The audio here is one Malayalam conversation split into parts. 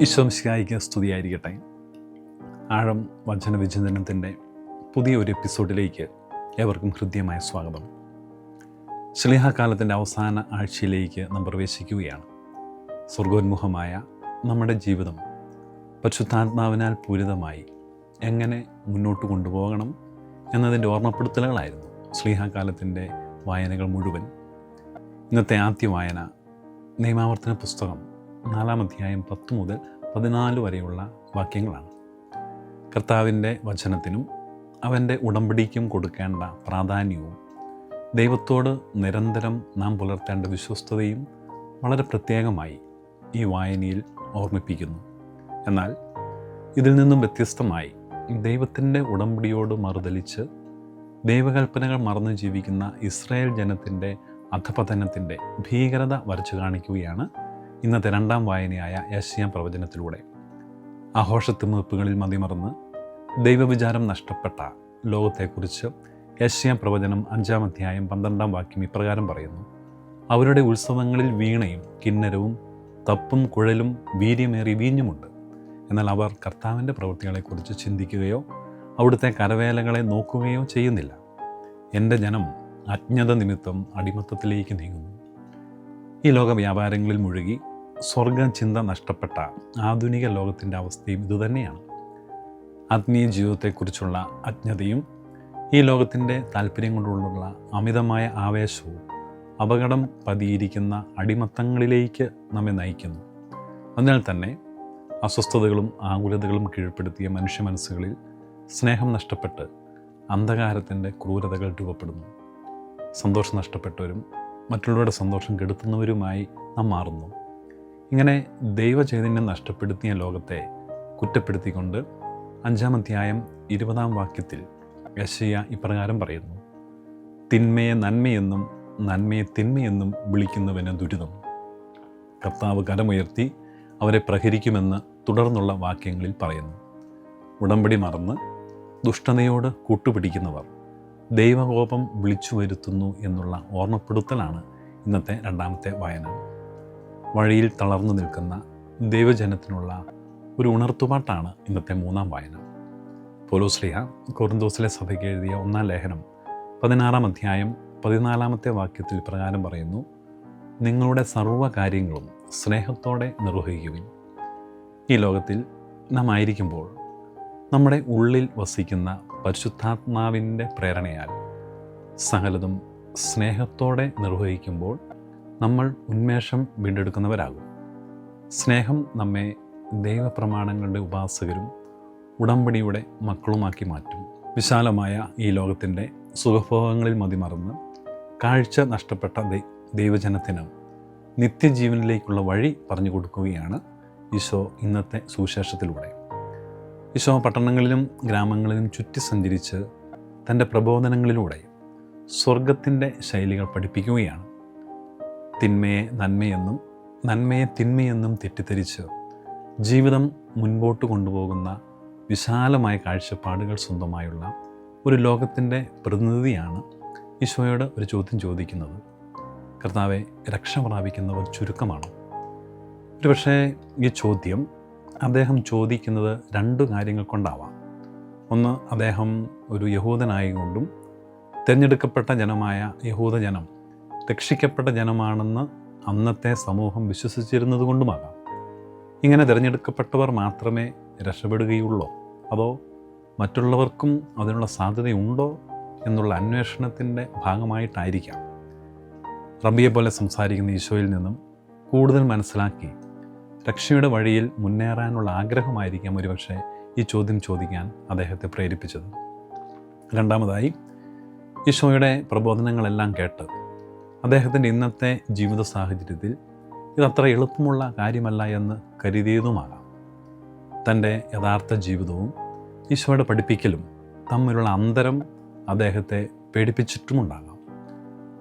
ഈശ്വംശികായിക്ക് സ്തുതിയായിരിക്കട്ടെ. ആഴം വചന വിചിന്തനത്തിന്റെ പുതിയ ഒരു എപ്പിസോഡിലേക്ക് ഏവർക്കും ഹൃദ്യമായ സ്വാഗതം. ശ്ലീഹാകാലത്തിന്റെ അവസാന ആഴ്ചയിലേക്ക് നാം പ്രവേശിക്കുകയാണ്. സ്വർഗോന്മുഖമായ നമ്മുടെ ജീവിതം പരിശുദ്ധാത്മാവിനാൽ പൂരിതമായി എങ്ങനെ മുന്നോട്ട് കൊണ്ടുപോകണം എന്നതിന്റെ ഓർമ്മപ്പെടുത്തലുകളായിരുന്നു ശ്ലീഹാകാലത്തിന്റെ വായനകൾ മുഴുവൻ. ഇന്നത്തെ ആദ്യ വായന നിയമാവർത്തന പുസ്തകം നാലാം അധ്യായം പത്ത് മുതൽ പതിനാല് വരെയുള്ള വാക്യങ്ങളാണ്. കർത്താവിന്റെ വചനത്തിനും അവന്റെ ഉടമ്പടിക്കും കൊടുക്കേണ്ട പ്രാധാന്യവും ദൈവത്തോട് നിരന്തരം നാം പുലർത്തേണ്ട വിശ്വസ്തതയും വളരെ പ്രത്യേകമായി ഈ വായനയിൽ ഓർമ്മിപ്പിക്കുന്നു. എന്നാൽ ഇതിൽ നിന്നും വ്യത്യസ്തമായി ദൈവത്തിന്റെ ഉടമ്പടിയോട് മറുതലിച്ച് ദൈവകൽപ്പനകൾ മറന്നു ജീവിക്കുന്ന ഇസ്രായേൽ ജനത്തിന്റെ അധപതനത്തിന്റെ ഭീകരത വരച്ചു കാണിക്കുകയാണ് ഇന്നത്തെ രണ്ടാം വായനയായ യശ്യാം പ്രവചനത്തിലൂടെ. ആഘോഷത്തിമിപ്പുകളിൽ മതിമറന്ന് ദൈവവിചാരം നഷ്ടപ്പെട്ട ലോകത്തെക്കുറിച്ച് യശ്യാം പ്രവചനം അഞ്ചാം അധ്യായം പന്ത്രണ്ടാം വാക്യം ഇപ്രകാരം പറയുന്നു. അവരുടെ ഉത്സവങ്ങളിൽ വീണയും കിന്നരവും തപ്പും കുഴലും വീര്യമേറി വീഞ്ഞുമുണ്ട്. എന്നാൽ അവർ കർത്താവിന്റെ പ്രവൃത്തികളെക്കുറിച്ച് ചിന്തിക്കുകയോ അവിടുത്തെ കരവേലകളെ നോക്കുകയോ ചെയ്യുന്നില്ല. എന്റെ ജനം അജ്ഞത നിമിത്തം അടിമത്തത്തിലേക്ക് നീങ്ങുന്നു. ഈ ലോക വ്യാപാരങ്ങളിൽ മുഴുകി സ്വർഗ ചിന്ത നഷ്ടപ്പെട്ട ആധുനിക ലോകത്തിന്റെ അവസ്ഥയും ഇതുതന്നെയാണ്. ആത്മീയ ജീവിതത്തെക്കുറിച്ചുള്ള അജ്ഞതയും ഈ ലോകത്തിന്റെ താല്പര്യം കൊണ്ടുള്ള അമിതമായ ആവേശവും അപകടം പതിയിരിക്കുന്ന അടിമത്തങ്ങളിലേക്ക് നമ്മെ നയിക്കുന്നു. അതിനാൽ തന്നെ അസ്വസ്ഥതകളും ആകുലതകളും കീഴ്പ്പെടുത്തിയ മനുഷ്യ മനസ്സുകളിൽ സ്നേഹം നഷ്ടപ്പെട്ട് അന്ധകാരത്തിന്റെ ക്രൂരതകൾ രൂപപ്പെടുന്നു. സന്തോഷം നഷ്ടപ്പെട്ടവരും മറ്റുള്ളവരുടെ സന്തോഷം കെടുത്തുന്നവരുമായി നാം മാറുന്നു. ഇങ്ങനെ ദൈവചൈതന്യം നഷ്ടപ്പെടുത്തിയ ലോകത്തെ കുറ്റപ്പെടുത്തിക്കൊണ്ട് അഞ്ചാം അധ്യായം ഇരുപതാം വാക്യത്തിൽ യശയ്യ ഇപ്രകാരം പറയുന്നു. തിന്മയെ നന്മയെന്നും നന്മയെ തിന്മയെന്നും വിളിക്കുന്നവന് ദുരിതം. കർത്താവ് കരമുയർത്തി അവരെ പ്രഹരിക്കുമെന്ന് തുടർന്നുള്ള വാക്യങ്ങളിൽ പറയുന്നു. ഉടമ്പടി മറന്ന് ദുഷ്ടതയോട് കൂട്ടുപിടിക്കുന്നവർ ദൈവകോപം വിളിച്ചു വരുത്തുന്നു എന്നുള്ള ഓർമ്മപ്പെടുത്തലാണ് ഇന്നത്തെ രണ്ടാമത്തെ വായന. വഴിയിൽ തളർന്നു നിൽക്കുന്ന ദൈവജനത്തിനുള്ള ഒരു ഉണർത്തുപാട്ടാണ് ഇന്നത്തെ മൂന്നാം വായന. പോലോസ്ലിയ കൊറിന്തോസിലെ സഭയ്ക്ക് എഴുതിയ ഒന്നാം ലേഖനം പതിനാറാം അധ്യായം പതിനാലാമത്തെ വാക്യത്തിൽ പ്രകാരം പറയുന്നു നിങ്ങളുടെ സർവ കാര്യങ്ങളും സ്നേഹത്തോടെ നിർവഹിക്കുവിൻ. ഈ ലോകത്തിൽ നാം ആയിരിക്കുമ്പോൾ നമ്മുടെ ഉള്ളിൽ വസിക്കുന്ന പരിശുദ്ധാത്മാവിന്റെ പ്രേരണയാൽ സകലതും സ്നേഹത്തോടെ നിർവഹിക്കുമ്പോൾ നമ്മൾ ഉന്മേഷം വീണ്ടെടുക്കുന്നവരാകും. സ്നേഹം നമ്മെ ദൈവപ്രമാണങ്ങളുടെ ഉപാസകരും ഉടമ്പടിയുടെ മക്കളുമാക്കി മാറ്റും. വിശാലമായ ഈ ലോകത്തിന്റെ സുഖഭോഗങ്ങളിൽ മതിമറന്ന് കാഴ്ച നഷ്ടപ്പെട്ട ദൈവജനത്തിന് നിത്യജീവനിലേക്കുള്ള വഴി പറഞ്ഞു കൊടുക്കുകയാണ് ഈശോ ഇന്നത്തെ സുവിശേഷത്തിലൂടെ. ഈശോ പട്ടണങ്ങളിലും ഗ്രാമങ്ങളിലും ചുറ്റി സഞ്ചരിച്ച് തന്റെ പ്രബോധനങ്ങളിലൂടെ സ്വർഗത്തിന്റെ ശൈലികൾ പഠിപ്പിക്കുകയാണ്. തിന്മയെ നന്മയെന്നും നന്മയെ തിന്മയെന്നും തെറ്റിദ്ധരിച്ച് ജീവിതം മുൻപോട്ട് കൊണ്ടുപോകുന്ന വിശാലമായ കാഴ്ചപ്പാടുകൾ സ്വന്തമായുള്ള ഒരു ലോകത്തിന്റെ പ്രതിനിധിയാണ് ഈശോയോട് ഒരു ചോദ്യം ചോദിക്കുന്നത്. കർത്താവെ രക്ഷ പ്രാപിക്കുന്നവർ ചുരുക്കമാണ്? ഒരുപക്ഷേ ഈ ചോദ്യം അദ്ദേഹം ചോദിക്കുന്നത് രണ്ട് കാര്യങ്ങൾ കൊണ്ടാവാം. ഒന്ന് അദ്ദേഹം ഒരു യഹൂദനായതുകൊണ്ടും തിരഞ്ഞെടുക്കപ്പെട്ട ജനമായ യഹൂദജനം രക്ഷിക്കപ്പെട്ട ജനമാണെന്ന് അന്നത്തെ സമൂഹം വിശ്വസിച്ചിരുന്നത് കൊണ്ടുമാകാം ഇങ്ങനെ തിരഞ്ഞെടുക്കപ്പെട്ടവർ മാത്രമേ രക്ഷപ്പെടുകയുള്ളൂ? അതോ മറ്റുള്ളവർക്കും അതിനുള്ള സാധ്യതയുണ്ടോ എന്നുള്ള അന്വേഷണത്തിന്റെ ഭാഗമായിട്ടായിരിക്കാം. റബിയെ പോലെ സംസാരിക്കുന്ന ഈശോയിൽ നിന്നും കൂടുതൽ മനസ്സിലാക്കി രക്ഷയുടെ വഴിയിൽ മുന്നേറാനുള്ള ആഗ്രഹമായിരിക്കാം ഒരുപക്ഷെ ഈ ചോദ്യം ചോദിക്കാൻ അദ്ദേഹത്തെ പ്രേരിപ്പിച്ചത്. രണ്ടാമതായി ഈശോയുടെ പ്രബോധനങ്ങളെല്ലാം കേട്ട് അദ്ദേഹത്തിന്റെ ഇന്നത്തെ ജീവിത സാഹചര്യത്തിൽ ഇതത്ര എളുപ്പമുള്ള കാര്യമല്ല എന്ന് കരുതിയതുമാകാം. തന്റെ യഥാർത്ഥ ജീവിതവും ഈശോയുടെ പഠിപ്പിക്കലും തമ്മിലുള്ള അന്തരം അദ്ദേഹത്തെ പേടിപ്പിച്ചിട്ടുമുണ്ടാകാം.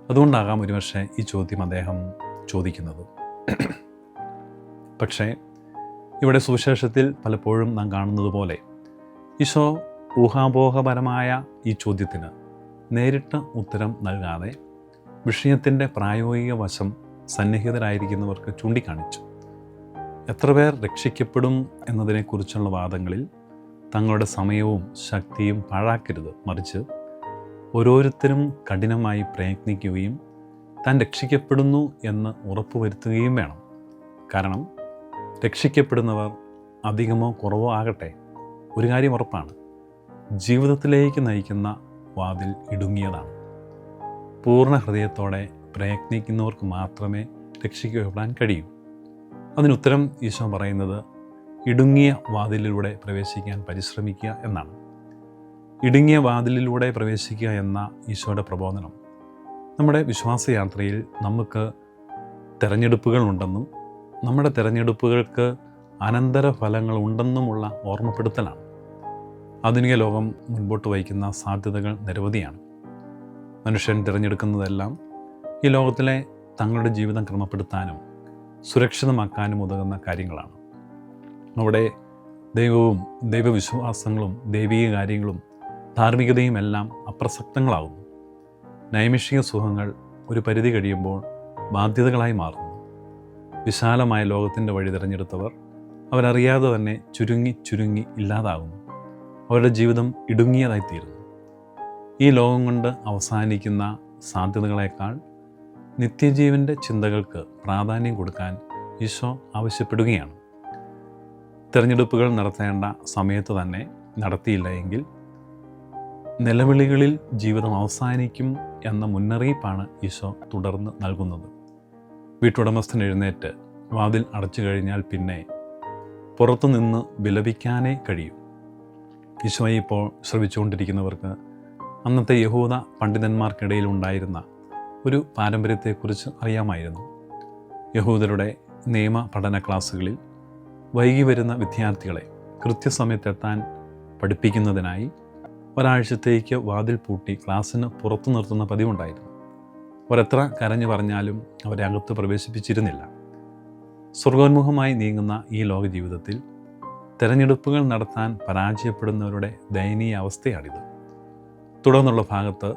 അതുകൊണ്ടാകാം ഒരുപക്ഷെ ഈ ചോദ്യം അദ്ദേഹം ചോദിക്കുന്നത്. പക്ഷേ ഇവിടെ സുവിശേഷത്തിൽ പലപ്പോഴും നാം കാണുന്നത് പോലെ ഈശോ ഊഹാപോഹപരമായ ഈ ചോദ്യത്തിന് നേരിട്ട് ഉത്തരം നൽകാതെ വിഷയത്തിന്റെ പ്രായോഗിക വശം സന്നിഹിതരായിരിക്കുന്നവർക്ക് ചൂണ്ടിക്കാണിച്ചു. എത്ര പേർ രക്ഷിക്കപ്പെടും എന്നതിനെക്കുറിച്ചുള്ള വാദങ്ങളിൽ തങ്ങളുടെ സമയവും ശക്തിയും പാഴാക്കരുത് മറിച്ച് ഓരോരുത്തരും കഠിനമായി പ്രയത്നിക്കുകയും താൻ രക്ഷിക്കപ്പെടുന്നു എന്ന് ഉറപ്പുവരുത്തുകയും വേണം. കാരണം രക്ഷിക്കപ്പെടുന്നവർ അധികമോ കുറവോ ആകട്ടെ ഒരു കാര്യം ഉറപ്പാണ്. ജീവിതത്തിലേക്ക് നയിക്കുന്ന വാതിൽ ഇടുങ്ങിയതാണ്. പൂർണ ഹൃദയത്തോടെ പ്രയത്നിക്കുന്നവർക്ക് മാത്രമേ രക്ഷിക്കപ്പെടാൻ കഴിയൂ. അതിനുത്തരം ഈശോ പറയുന്നത് ഇടുങ്ങിയ വാതിലിലൂടെ പ്രവേശിക്കാൻ പരിശ്രമിക്കുക എന്നാണ്. ഇടുങ്ങിയ വാതിലിലൂടെ പ്രവേശിക്കുക എന്ന ഈശോയുടെ പ്രബോധനം. നമ്മുടെ വിശ്വാസയാത്രയിൽ നമുക്ക് തിരഞ്ഞെടുപ്പുകൾ ഉണ്ടെന്നും നമ്മുടെ തിരഞ്ഞെടുപ്പുകൾക്ക് അനന്തര ഫലങ്ങൾ ഉണ്ടെന്നുമുള്ള ഓർമ്മപ്പെടുത്തലാണ്. ആധുനിക ലോകം മുൻപോട്ട് വഹിക്കുന്ന സാധ്യതകൾ നിരവധിയാണ്. മനുഷ്യൻ തിരഞ്ഞെടുക്കുന്നതെല്ലാം ഈ ലോകത്തിലെ തങ്ങളുടെ ജീവിതം ക്രമപ്പെടുത്താനും സുരക്ഷിതമാക്കാനും ഉതകുന്ന കാര്യങ്ങളാണ്. അവിടെ ദൈവവും ദൈവവിശ്വാസങ്ങളും ദൈവീക കാര്യങ്ങളും ധാർമ്മികതയും എല്ലാം അപ്രസക്തങ്ങളാകുന്നു നൈമിഷിക സുഖങ്ങൾ ഒരു പരിധി കഴിയുമ്പോൾ ബാധ്യതകളായി മാറുന്നു. വിശാലമായ ലോകത്തിന്റെ വഴി തിരഞ്ഞെടുത്തവർ അവരറിയാതെ തന്നെ ചുരുങ്ങി ചുരുങ്ങി ഇല്ലാതാകുന്നു. അവരുടെ ജീവിതം ഇടുങ്ങിയതായിത്തീരുന്നു. ഈ ലോകം കൊണ്ട് അവസാനിക്കുന്ന സാധ്യതകളേക്കാൾ നിത്യജീവന്റെ ചിന്തകൾക്ക് പ്രാധാന്യം കൊടുക്കാൻ ഈശോ ആവശ്യപ്പെടുകയാണ്. തിരഞ്ഞെടുപ്പുകൾ നടത്തേണ്ട സമയത്ത് തന്നെ നടത്തിയില്ല എങ്കിൽ നിലവിളികളിൽ ജീവിതം അവസാനിക്കും എന്ന മുന്നറിയിപ്പാണ് ഈശോ തുടർന്ന് നൽകുന്നത്. വീട്ടുടമസ്ഥൻ എഴുന്നേറ്റ് വാതിൽ അടച്ചു കഴിഞ്ഞാൽ പിന്നെ പുറത്തുനിന്ന് വിലപിക്കാനേ കഴിയും. ഈശോയെ ഇപ്പോൾ ശ്രവിച്ചുകൊണ്ടിരിക്കുന്നവർക്ക് അന്നത്തെ യഹൂദ പണ്ഡിതന്മാർക്കിടയിൽ ഉണ്ടായിരുന്ന ഒരു പാരമ്പര്യത്തെക്കുറിച്ച് അറിയാമായിരുന്നു. യഹൂദരുടെ നിയമ പഠന ക്ലാസ്സുകളിൽ വൈകി വരുന്ന വിദ്യാർത്ഥികളെ കൃത്യസമയത്തെത്താൻ പഠിപ്പിക്കുന്നതിനായി ഒരാഴ്ചത്തേക്ക് വാതിൽ പൂട്ടി ക്ലാസ്സിന് പുറത്തു നിർത്തുന്ന പതിവുണ്ടായിരുന്നു. അവരെത്ര കരഞ്ഞു പറഞ്ഞാലും അവരെ അകത്ത് പ്രവേശിപ്പിച്ചിരുന്നില്ല. സ്വർഗോന്മുഖമായി നീങ്ങുന്ന ഈ ലോക ജീവിതത്തിൽ തിരഞ്ഞെടുപ്പുകൾ നടത്താൻ പരാജയപ്പെടുന്നവരുടെ ദയനീയ അവസ്ഥയാണിത്. തുടർന്നുള്ള ഭാഗത്ത്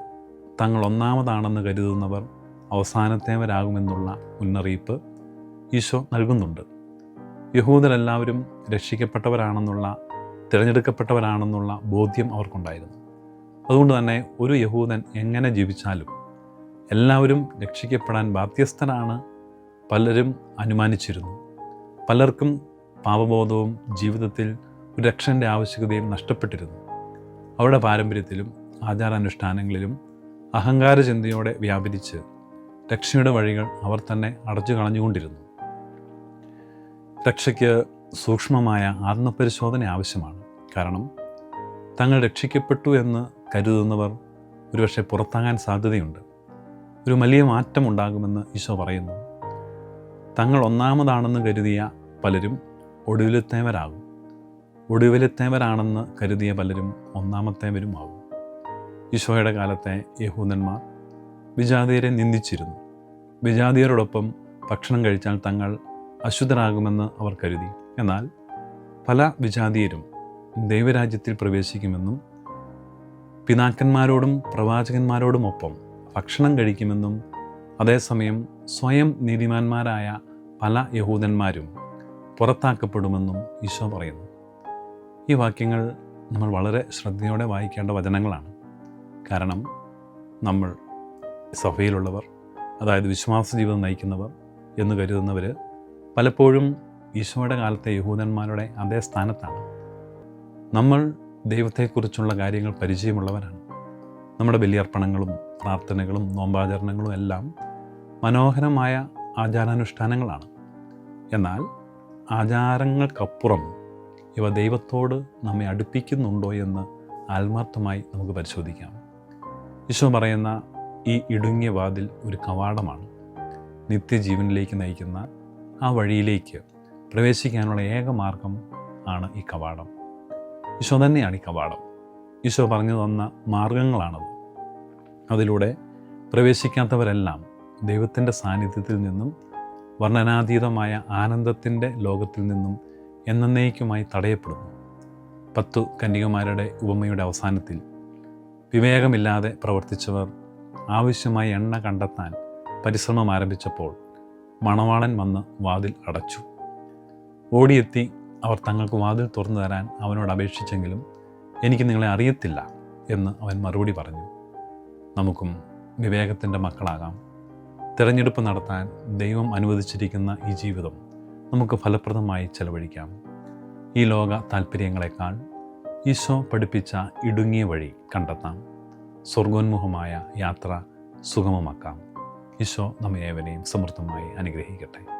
തങ്ങൾ ഒന്നാമതാണെന്ന് കരുതുന്നവർ അവസാനത്തേവരാകുമെന്നുള്ള മുന്നറിയിപ്പ് ഈശോ നൽകുന്നുണ്ട്. യഹൂദരെല്ലാവരും രക്ഷിക്കപ്പെട്ടവരാണെന്നുള്ള തിരഞ്ഞെടുക്കപ്പെട്ടവരാണെന്നുള്ള ബോധ്യം അവർക്കുണ്ടായിരുന്നു. അതുകൊണ്ട് തന്നെ ഒരു യഹൂദൻ എങ്ങനെ ജീവിച്ചാലും എല്ലാവരും രക്ഷിക്കപ്പെടാൻ ബാധ്യസ്ഥനാണ് പലരും അനുമാനിച്ചിരുന്നു. പലർക്കും പാപബോധവും ജീവിതത്തിൽ ഒരു രക്ഷന്റെ ആവശ്യകതയും നഷ്ടപ്പെട്ടിരുന്നു. അവരുടെ പാരമ്പര്യത്തിലും ആചാരാനുഷ്ഠാനങ്ങളിലും അഹങ്കാര ചിന്തയോടെ വ്യാപരിച്ച് രക്ഷയുടെ വഴികൾ അവർ തന്നെ അടച്ചു കളഞ്ഞുകൊണ്ടിരുന്നു രക്ഷയ്ക്ക് സൂക്ഷ്മമായ ആത്മപരിശോധന ആവശ്യമാണ്. കാരണം തങ്ങൾ രക്ഷിക്കപ്പെട്ടു എന്ന് കരുതുന്നവർ ഒരുപക്ഷെ പുറത്താകാൻ സാധ്യതയുണ്ട്. ഒരു വലിയ മാറ്റം ഉണ്ടാകുമെന്ന് ഈശോ പറയുന്നു. തങ്ങൾ ഒന്നാമതാണെന്ന് കരുതിയ പലരും ഒടുവിലത്തേവരാകും. ഒടുവിലത്തേവരാണെന്ന് കരുതിയ പലരും ഒന്നാമത്തേവരുമാകും ഈശോയുടെ കാലത്തെ യഹൂദന്മാർ വിജാതീയരെ നിന്ദിച്ചിരുന്നു. വിജാതീയരോടൊപ്പം ഭക്ഷണം കഴിച്ചാൽ തങ്ങൾ അശുദ്ധരാകുമെന്ന് അവർ കരുതി. എന്നാൽ പല വിജാതീയരും ദൈവരാജ്യത്തിൽ പ്രവേശിക്കുമെന്നും പിതാക്കന്മാരോടും പ്രവാചകന്മാരോടുമൊപ്പം ഭക്ഷണം കഴിക്കുമെന്നും അതേസമയം സ്വയം നീതിമാന്മാരായ പല യഹൂദന്മാരും പുറത്താക്കപ്പെടുമെന്നും ഈശോ പറയുന്നു. ഈ വാക്യങ്ങൾ നമ്മൾ വളരെ ശ്രദ്ധയോടെ വായിക്കേണ്ട വചനങ്ങളാണ്. കാരണം നമ്മൾ സഭയിലുള്ളവർ അതായത് വിശ്വാസ ജീവിതം നയിക്കുന്നവർ എന്ന് കരുതുന്നവർ പലപ്പോഴും ഈശോയുടെ കാലത്തെ യഹൂദന്മാരുടെ അതേ സ്ഥാനത്താണ്. നമ്മൾ ദൈവത്തെക്കുറിച്ചുള്ള കാര്യങ്ങൾ പരിചയമുള്ളവരാണ്. നമ്മുടെ ബലിയർപ്പണങ്ങളും പ്രാർത്ഥനകളും നോമ്പാചരണങ്ങളും എല്ലാം മനോഹരമായ ആചാരാനുഷ്ഠാനങ്ങളാണ്. എന്നാൽ ആചാരങ്ങൾക്കപ്പുറം ഇവ ദൈവത്തോട് നമ്മെ അടുപ്പിക്കുന്നുണ്ടോ എന്ന് ആത്മാർത്ഥമായി നമുക്ക് പരിശോധിക്കാം. ഈശോ പറയുന്ന ഈ ഇടുങ്ങിയ വാതിൽ ഒരു കവാടമാണ്. നിത്യജീവനിലേക്ക് നയിക്കുന്ന ആ വഴിയിലേക്ക് പ്രവേശിക്കാനുള്ള ഏക മാർഗം ആണ് ഈ കവാടം. ഈശോ തന്നെയാണ് ഈ കവാടം. ഈശോ പറഞ്ഞു തന്ന മാർഗങ്ങളാണത്. അതിലൂടെ പ്രവേശിക്കാത്തവരെല്ലാം ദൈവത്തിന്റെ സാന്നിധ്യത്തിൽ നിന്നും വർണനാതീതമായ ആനന്ദത്തിന്റെ ലോകത്തിൽ നിന്നും എന്നേക്കുമായി തടയപ്പെടുന്നു. പത്തു കന്യകമാരുടെ ഉപമയുടെ അവസാനത്തിൽ വിവേകമില്ലാതെ പ്രവർത്തിച്ചവർ ആവശ്യമായി എണ്ണ കണ്ടെത്താൻ പരിശ്രമം ആരംഭിച്ചപ്പോൾ മണവാളൻ വന്ന് വാതിൽ അടച്ചു. ഓടിയെത്തി അവർ തങ്ങൾക്ക് വാതിൽ തുറന്നു തരാൻ അവനോട് അപേക്ഷിച്ചെങ്കിലും എനിക്ക് നിങ്ങളെ അറിയത്തില്ല എന്ന് അവൻ മറുപടി പറഞ്ഞു. നമുക്കും വിവേകത്തിന്റെ മക്കളാകാം. തിരഞ്ഞെടുപ്പ് നടത്താൻ ദൈവം അനുവദിച്ചിരിക്കുന്ന ഈ ജീവിതം നമുക്ക് ഫലപ്രദമായി ചെലവഴിക്കാം. ഈ ലോക താല്പര്യങ്ങളെക്കാൾ ഈശോ പഠിപ്പിച്ച ഇടുങ്ങിയ വഴി കണ്ടെത്താം. സ്വർഗോന്മുഖമായ യാത്ര സുഗമമാക്കാം. ഈശോ നമ്മേവനെയും സമൃദ്ധമായി അനുഗ്രഹിക്കട്ടെ.